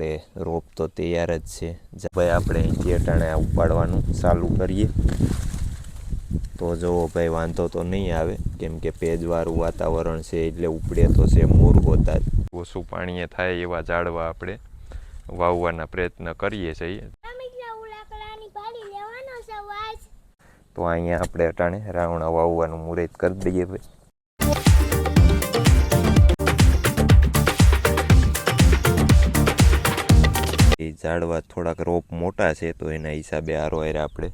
તે રોપ તો તૈયાર જ છે. ભાઈ આપણે અટાણે ઉપાડવાનું ચાલુ કરીએ. તો જુઓ ભાઈ, વાંધો તો નહીં આવે. કેમ કે ભેજવાળું વાતાવરણ છે એટલે ઉપડે તો છે મૂર હોતા જ. ઓછું પાણીએ થાય એવા ઝાડવા આપણે વાવવાના પ્રયત્ન કરીએ છીએ. તો અહીંયા આપણે અટાણે રાવણા વાવવાનું મુહૂર્ત કરી દઈએ ભાઈ. ઝાડવા થોડાક રોપ મોટા છે, તો એના હિસાબે આરો હારે આપણે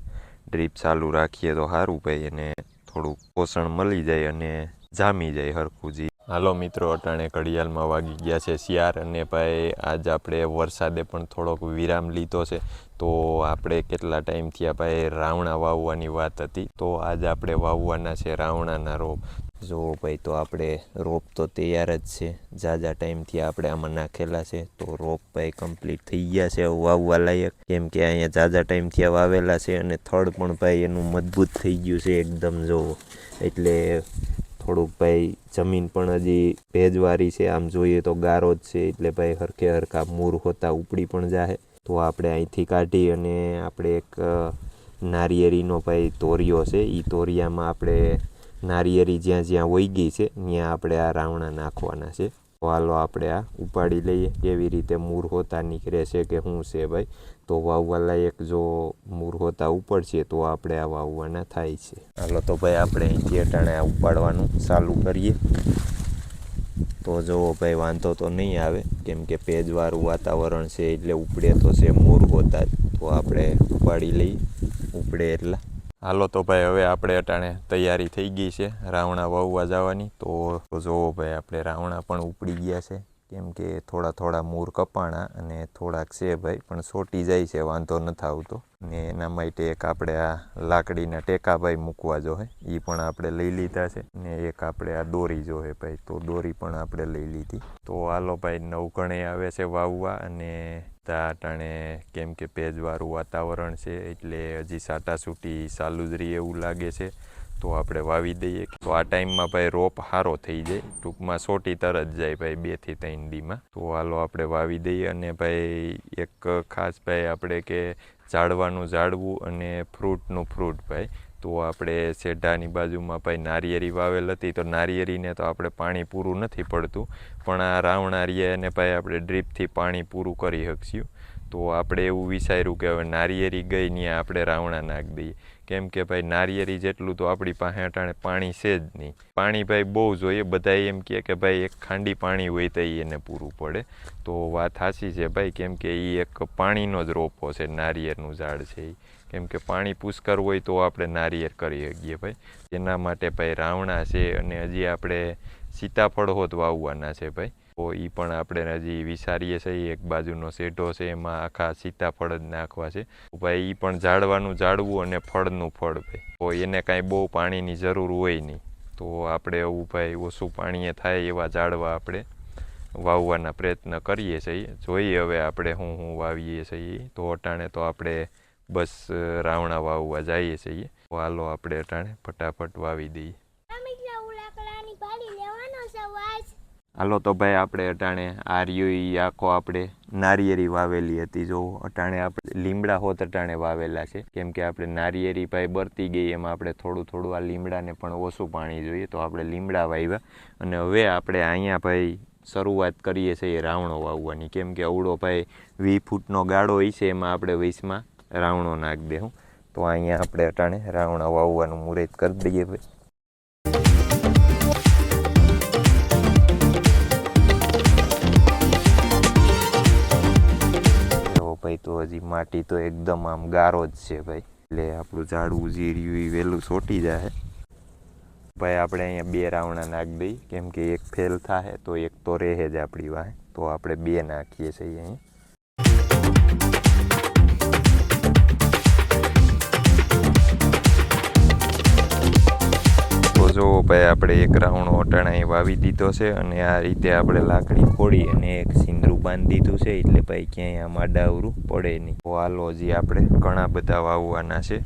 ડ્રીપ ચાલુ રાખીએ તો સારું ભાઈ અને થોડુંક પોષણ મળી જાય અને જામી જાય હરખું જી. હાલો મિત્રો, અટાણે ઘડિયાળમાં વાગી ગયા છે શિયાર અને ભાઈ આજ આપણે વરસાદે પણ થોડોક વિરામ લીધો છે. તો આપણે કેટલા ટાઈમથી આ ભાઈ રાવણા વાવવાની વાત હતી. તો આજ આપણે વાવવાના છે રાવણાના રોપ. જો ભાઈ તો આપણે રોપ તો તૈયાર જ છે. ઝાઝા ટાઈમથી આપણે આમાં નાખેલા છે. તો રોપ ભાઈ કમ્પ્લીટ થઈ ગયા છે વાવવા લાયક. કેમ કે અહીંયા ઝાઝા ટાઈમથી વાવેલા છે અને થડ પણ ભાઈ એનું મજબૂત થઈ ગયું છે એકદમ જુઓ એટલે થોડુંક ભાઈ જમીન પણ હજી ભેજવારી છે. આમ જોઈએ તો ગારો જ છે. એટલે ભાઈ હરખે હરખા મૂર હોતા ઉપડી પણ જાહે. તો આપણે અહીંથી કાઢી અને આપણે એક નારિયેરીનો ભાઈ તોરિયો છે. એ તોરિયામાં આપણે નારિયેરી જ્યાં જ્યાં વહી ગઈ છે, ત્યાં આપણે આ રાવણા નાખવાના છે. હાલો આપણે આ ઉપાડી લઈએ, કેવી રીતે મૂર હોતા નીકળે છે કે શું છે ભાઈ? તો વાવવા લાયક જો મૂર હોતા ઉપડશે તો આપણે આ વાવવાના થાય છે. હાલો તો ભાઈ આપણે અહીંથી અટાણે આ ઉપાડવાનું ચાલુ કરીએ. તો જુઓ ભાઈ, વાંધો તો નહીં આવે, કેમ કે ભેજવાળું વાતાવરણ છે એટલે ઉપડે તો છે, મૂર હોતા તો આપણે ઉપાડી લઈએ, ઉપડે એટલા. હાલો તો ભાઈ, હવે આપણે અટાણે તૈયારી થઈ ગઈ છે રાવણા વાવવા જવાની. તો જોવો ભાઈ, આપણે રાવણા પણ ઉપડી ગયા છે. કેમ કે થોડા થોડા મૂર કપાણા અને થોડાક છે ભાઈ, પણ સોટી જાય છે, વાંધો નથી આવતો. ને એના માટે એક આપણે આ લાકડીના ટેકા ભાઈ મૂકવા જોહે એ પણ આપણે લઈ લીધા છે. ને એક આપણે આ દોરી જોહે ભાઈ, તો દોરી પણ આપણે લઈ લીધી. તો હાલો ભાઈ નવઘણે આવે છે વાવવા અને ટાણે કેમ કે ભેજવાળું વાતાવરણ છે, એટલે હજી સાટાસૂટી ચાલુ જ એવું લાગે છે, તો આપણે વાવી દઈએ. તો આ ટાઈમમાં ભાઈ રોપ સારો થઈ જાય. ટૂંકમાં સોટી તરત જાય ભાઈ બેથી ત્રણ દીમાં તો હાલો આપણે વાવી દઈએ અને ભાઈ એક ખાસ ભાઈ આપણે કે ઝાડવાનું ઝાડવું અને ફ્રૂટનું ફ્રૂટ ભાઈ. તો આપણે શેઢાની બાજુમાં ભાઈ નારિયેરી વાવેલ હતી, તો નારિયેરીને તો આપણે પાણી પૂરું નથી પડતું, પણ આ રાવણારીએ અને ભાઈ આપણે ડ્રીપથી પાણી પૂરું કરી શકશું તો આપણે એવું વિચાર્યું કે હવે નારિયેરી ગઈ ત્યાં આપણે રાવણા નાખ દઈએ. કેમ કે ભાઈ નારિયેરી જેટલું તો આપણી પાસે અટાણે પાણી છે જ નહીં. પાણી ભાઈ બહુ જોઈએ બધા એમ કહે કે ભાઈ એક ખાંડી પાણી હોય તો એને પૂરું પડે. તો વાત સાચી છે ભાઈ, કેમ કે એ એક પાણીનો જ રોપો છે, નારિયેળનું ઝાડ છે એ કેમ કે પાણી પુષ્કર હોય તો આપણે નારિયેળ કરી શકીએ ભાઈ. એના માટે ભાઈ રાવણા છે અને હજી આપણે સીતાફળ હોત વાવવાના છે ભાઈ. તો એ પણ આપણે હજી વિચારીએ છીએ, એક બાજુનો શેઢો છે, એમાં આખા સીતાફળ જ નાખવા છે. ભાઈ એ પણ ઝાડવાનું ઝાડવું અને ફળનું ફળ ભાઈ. તો એને કાંઈ બહુ પાણીની જરૂર હોય નહીં. તો આપણે એવું ભાઈ ઓછું પાણીએ થાય એવા ઝાડવા આપણે વાવવાના પ્રયત્ન કરીએ છીએ. જોઈએ હવે આપણે હું હું વાવીએ છીએ. તો અટાણે તો આપણે બસ રાવણા વાવવા જઈએ છીએ. વાલો હાલો આપણે અટાણે ફટાફટ વાવી દઈએ. હાલો તો ભાઈ આપણે અટાણે આર્યુઈ ઈ આખો આપણે નારિયેરી વાવેલી હતી. જો અટાણે આપણે લીમડા હોત અટાણે વાવેલા છે. કેમ કે આપણે નારિયેરી ભાઈ બરતી ગઈ એમાં આપણે થોડું થોડું આ લીમડાને પણ ઓછું પાણી જોઈએ તો આપણે લીમડા વાવ્યા. અને હવે આપણે અહીંયા ભાઈ શરૂઆત કરીએ છીએ રાવણો વાવવાની. કેમ કે અવળો ભાઈ વી ફૂટનો ગાળો હોય છે એમાં આપણે વીસમાં. રાવણો નાખી દેવું તો અહીંયા આપણે અટાણે રાવણા વાવવાનું મુહૂર્ત કરી દઈએ ભાઈ. ભાઈ તો હજી માટી તો એકદમ આમ ગારો જ છે ભાઈ. એટલે આપણું ઝાડવું જે એ વહેલું સોટી જાય ભાઈ આપણે અહીંયા બે રાવણા નાખી દઈએ કેમ કે એક ફેલ થાય તો એક તો રહે જ આપણી વાહે. તો આપણે બે નાખીએ છીએ અહીંયા. જો ભાઈ આપણે એક રાઉન્ડ અટાણાએ વાવી દીધો છે અને આ રીતે આપણે લાકડી ખોડી અને એક સિંદરું બાંધી દીધું છે, એટલે ભાઈ ક્યાંય આ માડાવરું પડે નહીં. હાલો હજી આપણે ઘણા બધા વાવવાના છે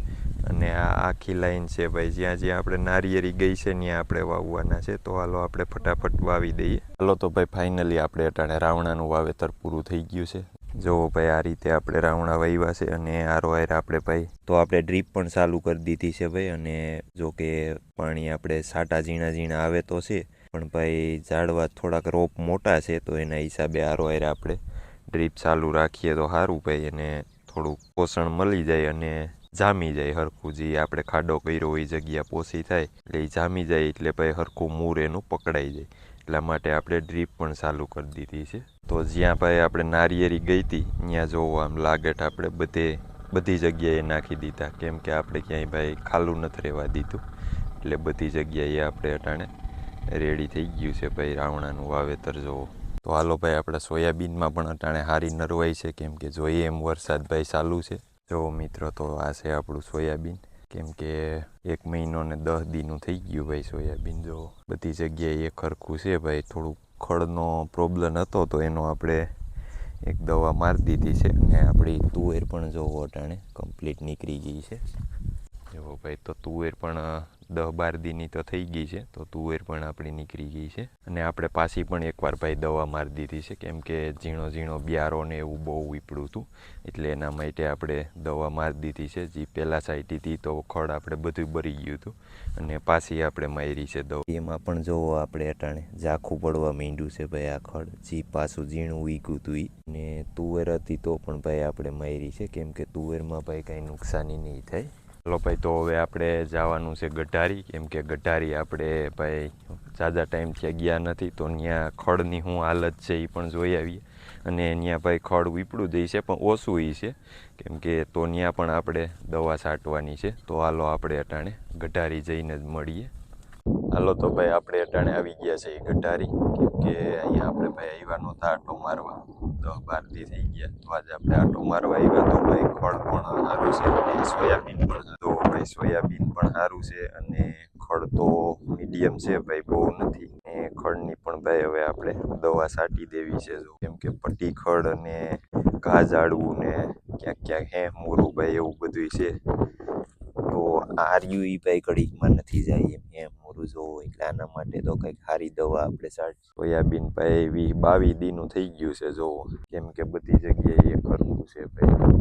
અને આ આખી લાઈન છે ભાઈ, જ્યાં જ્યાં આપણે નારિયેરી ગઈ છે, ત્યાં આપણે વાવવાના છે. તો હાલો આપણે ફટાફટ વાવી દઈએ. હાલો તો ભાઈ, ફાઇનલી આપણે અટાણે રાવણાનું વાવેતર પૂરું થઈ ગયું છે. જો ભાઈ આ રીતે આપણે રાવણા વાવ્યા છે અને આરો હારે આપણે ભાઈ, તો આપણે ડ્રીપ પણ ચાલુ કરી દીધી છે ભાઈ અને જો કે પાણી આપણે સાટા ઝીણા ઝીણા આવે તો છે, પણ ભાઈ ઝાડવા થોડાક રોપ મોટા છે તો એના હિસાબે આરો હારે આપણે ડ્રીપ ચાલુ રાખીએ તો સારું ભાઈ અને થોડુંક પોષણ મળી જાય અને જામી જાય હરખું. જે આપણે ખાડો કર્યો એ જગ્યા પોસી થાય એટલે એ જામી જાય એટલે ભાઈ હરખું મૂર એનું પકડાઈ જાય. એટલા માટે આપણે ડ્રીપ પણ ચાલુ કરી દીધી છે. તો જ્યાં ભાઈ આપણે નારિયેરી ગઈ હતી, ત્યાં જોવો આમ લાગટ આપણે બધે, બધી જગ્યાએ નાખી દીધા. કેમ કે આપણે ક્યાંય ભાઈ ખાલું નથી રહેવા દીધું. એટલે બધી જગ્યાએ આપણે અટાણે રેડી થઈ ગયું છે ભાઈ રાવણાનું વાવેતર, જોવો. તો હાલો ભાઈ, આપણે સોયાબીનમાં પણ અટાણે હારી નરવાઈ છે. કેમ કે જોઈએ એમ વરસાદ ભાઈ ચાલુ છે. જો મિત્રો, તો આ છે આપણું સોયાબીન. કેમ કે એક મહિનો ને દસ દીનું થઈ ગયું ભાઈ સોયાબીન. જો બધી જગ્યાએ એ ખરખું છે ભાઈ, થોડુંક ખડનો પ્રોબ્લેમ હતો તો એનો આપણે એક દવા મારી દીધી છે અને આપણી તુવેર પણ જોવો અટાણે કમ્પ્લીટ નીકળી ગઈ છે. જો ભાઈ, તો તુવેર પણ દસ બાર દીની તો થઈ ગઈ છે, તો તુવેર પણ આપણી નીકળી ગઈ છે. અને આપણે પાછી પણ એકવાર ભાઈ દવા મારી દીધી છે, કેમ કે ઝીણો ઝીણો બિયારો ને એવું બહુ વીપડું હતું. એટલે એના માટે આપણે દવા મારી દીધી છે, જે પહેલાં સાઈટી હતી તો ખડ આપણે બધું ભરી ગયું હતું. અને પાછી આપણે મારી છે દવા. એમાં પણ જોવો આપણે અટાણે, ઝાખું પડવા માંડ્યું છે ભાઈ આ ખડ. જે પાછું ઝીણું વીગ્યું હતું ને તુવેર હતી તો પણ ભાઈ આપણે મારી છે, કેમ કે તુવેરમાં ભાઈ કાંઈ નુકસાની નહીં થાય. ચલો ભાઈ, તો હવે આપણે જવાનું છે ગઢારી. કેમ કે ગઢારી આપણે ભાઈ ઝાઝા ટાઈમથી ગયા નથી, તો ત્યાં ખડની શું હાલત છે એ પણ જોઈ આવીએ. અને ત્યાં ભાઈ ખડ વીપડું જઈ છે, પણ ઓછું એ છે. કેમ કે તો ત્યાં પણ આપણે દવા છાંટવાની છે. તો હાલો આપણે અટાણે ગઢારી જઈને જ મળીએ. હાલો તો ભાઈ, આપણે અટાણે આવી ગયા છે એ ગઢારી કે અહીંયા આપણે ભાઈ આવ્યા નહોતા આટો મારવા. બાર દી થઈ ગયા. તો આજે આપણે આટો મારવા આવ્યા. તો ભાઈ ખડ પણ સારું છે અને સોયાબીન પણ તો ભાઈ સોયાબીન પણ સારું છે અને ખડ તો મીડિયમ છે ભાઈ, બહુ નથી. ને ખડની પણ ભાઈ હવે આપણે દવા છાંટી દેવી છે જો. કેમ કે પટ્ટી ખડ અને ઘા ઝાડવું ને ક્યાંક ક્યાંક હે મોરું ભાઈ એવું બધું છે. તો આર્યુ એ ભાઈ ઘડીકમાં નથી જાય એમ એમ. મોરું હોય એટલે આના માટે તો કંઈક સારી દવા આપણે સાટ સોયાબીન ભાઈ એવી બાવી દીનું થઈ ગયું છે જોવો. કેમ કે બધી જગ્યાએ કરવું છે ભાઈ.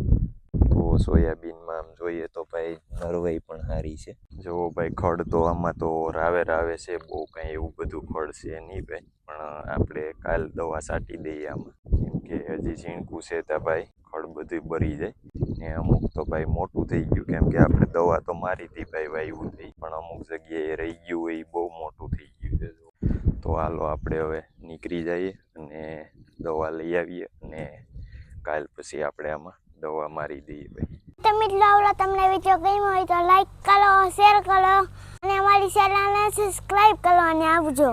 તો સોયાબીનમાં આમ જોઈએ તો ભાઈ નરવાઈ પણ સારી છે. જો ભાઈ ખડ તો આમાં તો રાવે રાવે છે, બહુ કાંઈ એવું બધું ખડ છે નહીં ભાઈ. પણ આપણે કાલ દવા છાંટી દઈએ આમાં. કેમ કે હજી ઝીણકું છે ત્યાં ભાઈ, ખડ બધું બરી જાય. ને અમુક તો ભાઈ મોટું થઈ ગયું. કેમ કે આપણે દવા તો મારી હતી ભાઈ વાયવું થઈ પણ અમુક જગ્યાએ રહી ગયું એ બહુ મોટું થઈ ગયું છે. તો હાલો આપણે હવે નીકળી જઈએ અને દવા લઈ આવીએ અને કાલ પછી આપણે આમાં દવા મારી દઈએ ભાઈ. તો મિત્રો તમને વીડિયો ગમ્યો હોય તો લાઈક કરો શેર કરો અને અમારી ચેનલને સબસ્ક્રાઇબ અને આવજો.